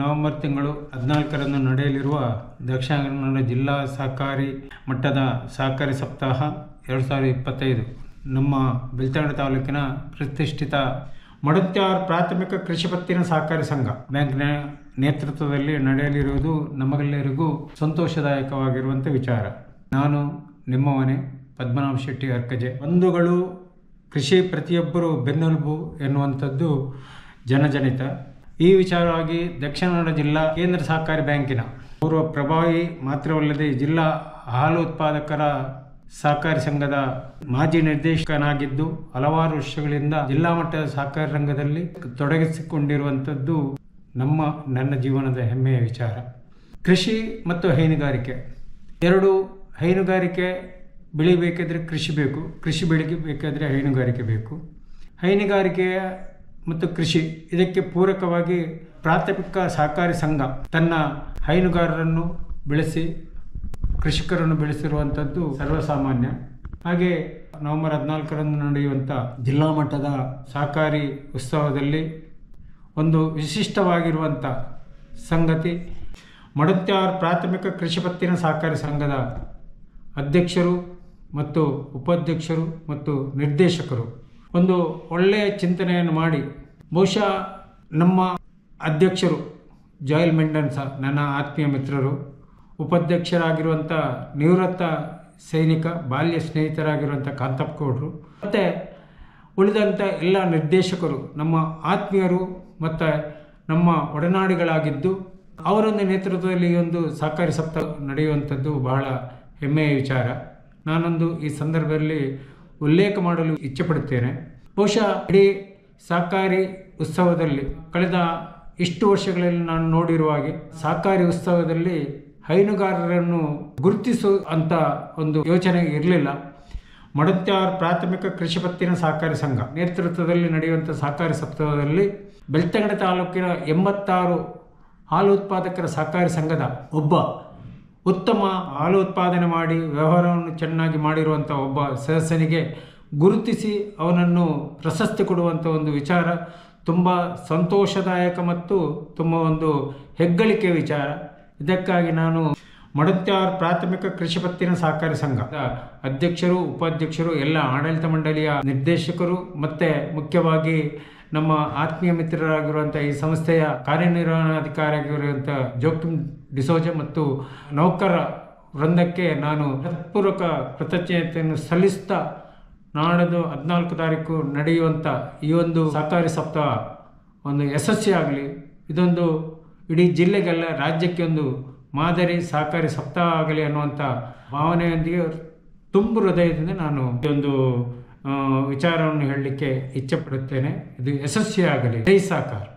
November ತಿಂಗಳು ಹದಿನಾಲ್ಕರಂದು ನಡೆಯಲಿರುವ ದಕ್ಷಿಣ ಕನ್ನಡ ಜಿಲ್ಲಾ ಸಹಕಾರಿ ಮಟ್ಟದ ಸಹಕಾರಿ ಸಪ್ತಾಹ ಎರಡು ಸಾವಿರದ ಇಪ್ಪತ್ತೈದು. ನಮ್ಮ ಬೆಳ್ತಂಗಡ ತಾಲೂಕಿನ ಪ್ರತಿಷ್ಠಿತ ಮಡತ್ಯಾರ್ ಪ್ರಾಥಮಿಕ ಕೃಷಿ ಪತ್ತಿನ ಸಹಕಾರಿ ಸಂಘ. ಬ್ಯಾಂಕ್ನ ನೇತೃತ್ವದಲ್ಲಿ ನಡೆಯಲಿರುವುದು ನಮಗೆಲ್ಲರಿಗೂ ಸಂತೋಷದಾಯಕವಾಗಿರುವಂಥ ವಿಚಾರ. ನಾನು, ನಿಮ್ಮವನೇ ಪದ್ಮನಾಭ ಶೆಟ್ಟಿ ಅರ್ಕಜೆ. ಬಂಧುಗಳು, ಕೃಷಿ ಪ್ರತಿಯೊಬ್ಬರು ಬೆನ್ನೆಲುಬು ಎನ್ನುವಂಥದ್ದು ಜನಜನಿತ. ಈ ವಿಚಾರವಾಗಿ ದಕ್ಷಿಣ ಕನ್ನಡ ಜಿಲ್ಲಾ ಕೇಂದ್ರ ಸಹಕಾರಿ ಬ್ಯಾಂಕಿನ ಪೂರ್ವ ಪ್ರಭಾವಿ ಮಾತ್ರವಲ್ಲದೆ ಜಿಲ್ಲಾ ಹಾಲು ಉತ್ಪಾದಕರ ಸಹಕಾರಿ ಸಂಘದ ಮಾಜಿ ನಿರ್ದೇಶಕನಾಗಿದ್ದು ಹಲವಾರು ವರ್ಷಗಳಿಂದ ಜಿಲ್ಲಾ ಮಟ್ಟದ ಸಹಕಾರಿ ರಂಗದಲ್ಲಿ ತೊಡಗಿಸಿಕೊಂಡಿರುವಂಥದ್ದು ನಮ್ಮ, ನನ್ನ ಜೀವನದ ಹೆಮ್ಮೆಯ ವಿಚಾರ. ಕೃಷಿ ಮತ್ತು ಹೈನುಗಾರಿಕೆ. ಎರಡು, ಹೈನುಗಾರಿಕೆ ಬೆಳಿಬೇಕಾದ್ರೆ ಕೃಷಿ ಬೇಕು, ಕೃಷಿ ಬೆಳಿಬೇಕಾದ್ರೆ ಹೈನುಗಾರಿಕೆ ಬೇಕು. ಹೈನುಗಾರಿಕೆಯ ಮತ್ತು ಕೃಷಿ. ಇದಕ್ಕೆ ಪೂರಕವಾಗಿ ಪ್ರಾಥಮಿಕ ಸಹಕಾರಿ ಸಂಘ ತನ್ನ ಹೈನುಗಾರರನ್ನು ಬೆಳೆಸಿ, ಕೃಷಿಕರನ್ನು ಬೆಳೆಸಿರುವಂಥದ್ದು ಸರ್ವಸಾಮಾನ್ಯ. ಹಾಗೆ ನವೆಂಬರ್ ಹದಿನಾಲ್ಕರಂದು ನಡೆಯುವಂಥ ಜಿಲ್ಲಾ ಮಟ್ಟದ ಸಹಕಾರಿ ಉತ್ಸವದಲ್ಲಿ ಒಂದು ವಿಶಿಷ್ಟವಾಗಿರುವಂಥ ಸಂಗತಿ, ಮಡತ್ಯಾರ್ ಪ್ರಾಥಮಿಕ ಕೃಷಿ ಪತ್ತಿನ ಸಹಕಾರಿ ಸಂಘದ ಅಧ್ಯಕ್ಷರು ಮತ್ತು ಉಪಾಧ್ಯಕ್ಷರು ಮತ್ತು ನಿರ್ದೇಶಕರು. ಒಂದು ಒಳ್ಳೆಯ ಚಿಂತನೆಯನ್ನು ಮಾಡಿ, ಬಹುಶಃ ನಮ್ಮ ಅಧ್ಯಕ್ಷರು, ಜಾಯಲ್ ಮೆಂಡನ್ ಸಹ ನನ್ನ ಆತ್ಮೀಯ ಮಿತ್ರರು, ಉಪಾಧ್ಯಕ್ಷರಾಗಿರುವಂಥ ನಿವೃತ್ತ ಸೈನಿಕ, ಬಾಲ್ಯ ಸ್ನೇಹಿತರಾಗಿರುವಂಥ ಕಾಂತಪ್ಪ ಗೌಡರು ಮತ್ತು ಉಳಿದಂಥ ಎಲ್ಲ ನಿರ್ದೇಶಕರು, ನಮ್ಮ ಆತ್ಮೀಯರು ಮತ್ತು ನಮ್ಮ ಒಡನಾಡಿಗಳಾಗಿದ್ದು, ಅವರೊಂದು ನೇತೃತ್ವದಲ್ಲಿ ಒಂದು ಸಹಕಾರಿ ಸಪ್ತಾಹ ನಡೆಯುವಂಥದ್ದು ಬಹಳ ಹೆಮ್ಮೆಯ ವಿಚಾರ. ನಾನೊಂದು ಈ ಸಂದರ್ಭದಲ್ಲಿ ಉಲ್ಲೇಖ ಮಾಡಲು ಇಚ್ಛೆಪಡುತ್ತೇನೆ. ಬಹುಶಃ ಇಡೀ ಸಹಕಾರಿ ಉತ್ಸವದಲ್ಲಿ ಕಳೆದ ಇಷ್ಟು ವರ್ಷಗಳಲ್ಲಿ ನಾನು ನೋಡಿರುವ ಹಾಗೆ ಸಹಕಾರಿ ಉತ್ಸವದಲ್ಲಿ ಹೈನುಗಾರರನ್ನು ಗುರುತಿಸುವಂಥ ಒಂದು ಯೋಚನೆ ಇರಲಿಲ್ಲ. ಮಡತ್ಯಾರ್ ಪ್ರಾಥಮಿಕ ಕೃಷಿ ಪತ್ತಿನ ಸಹಕಾರಿ ಸಂಘ ನೇತೃತ್ವದಲ್ಲಿ ನಡೆಯುವಂಥ ಸಹಕಾರಿ ಸಪ್ತಾಹದಲ್ಲಿ ಬೆಳ್ತಂಗಡ ತಾಲೂಕಿನ ಎಂಬತ್ತಾರು ಹಾಲು ಉತ್ಪಾದಕರ ಸಹಕಾರಿ ಸಂಘದ ಒಬ್ಬ ಉತ್ತಮ ಹಾಲು ಉತ್ಪಾದನೆ ಮಾಡಿ, ವ್ಯವಹಾರವನ್ನು ಚೆನ್ನಾಗಿ ಮಾಡಿರುವಂಥ ಒಬ್ಬ ಸದಸ್ಯನಿಗೆ ಗುರುತಿಸಿ ಅವನನ್ನು ಪ್ರಶಸ್ತಿ ಕೊಡುವಂಥ ಒಂದು ವಿಚಾರ ತುಂಬ ಸಂತೋಷದಾಯಕ ಮತ್ತು ತುಂಬ ಒಂದು ಹೆಗ್ಗಳಿಕೆ ವಿಚಾರ. ಇದಕ್ಕಾಗಿ ನಾನು ಮಡತ್ಯಾರ್ ಪ್ರಾಥಮಿಕ ಕೃಷಿ ಪತ್ತಿನ ಸಹಕಾರಿ ಸಂಘ. ಅಧ್ಯಕ್ಷರು, ಉಪಾಧ್ಯಕ್ಷರು, ಎಲ್ಲ ಆಡಳಿತ ಮಂಡಳಿಯ ನಿರ್ದೇಶಕರು, ಮತ್ತು ಮುಖ್ಯವಾಗಿ ನಮ್ಮ ಆತ್ಮೀಯ ಮಿತ್ರರಾಗಿರುವಂಥ ಈ ಸಂಸ್ಥೆಯ ಕಾರ್ಯನಿರ್ವಹಣಾಧಿಕಾರಿಯಾಗಿರುವಂಥ ಜೋಕಿಮ್ ಡಿಸೋಜ ಮತ್ತು ನೌಕರ ವೃಂದಕ್ಕೆ ನಾನು ಹೃತ್ಪೂರ್ವಕ ಕೃತಜ್ಞತೆಯನ್ನು ಸಲ್ಲಿಸ್ತಾ ನಾಡದು ಹದಿನಾಲ್ಕು ತಾರೀಕು ನಡೆಯುವಂಥ ಈ ಒಂದು ಸಹಕಾರಿ ಸಪ್ತಾಹ ಒಂದು ಯಶಸ್ವಿಯಾಗಲಿ ಇದೊಂದು ಇಡೀ ಜಿಲ್ಲೆಗೆಲ್ಲ ರಾಜ್ಯಕ್ಕೆ ಒಂದು ಮಾದರಿ ಸಹಕಾರಿ ಸಪ್ತಾಹ ಆಗಲಿ ಅನ್ನುವಂಥ ಭಾವನೆಯೊಂದಿಗೆ ತುಂಬು ಹೃದಯದಿಂದ ನಾನು ಒಂದು ವಿಚಾರವನ್ನು ಹೇಳಲಿಕ್ಕೆ ಇಚ್ಛೆಪಡುತ್ತೇನೆ. ಇದು ಯಶಸ್ವಿಯಾಗಲಿ. ಜೈ ಸಹಕಾರ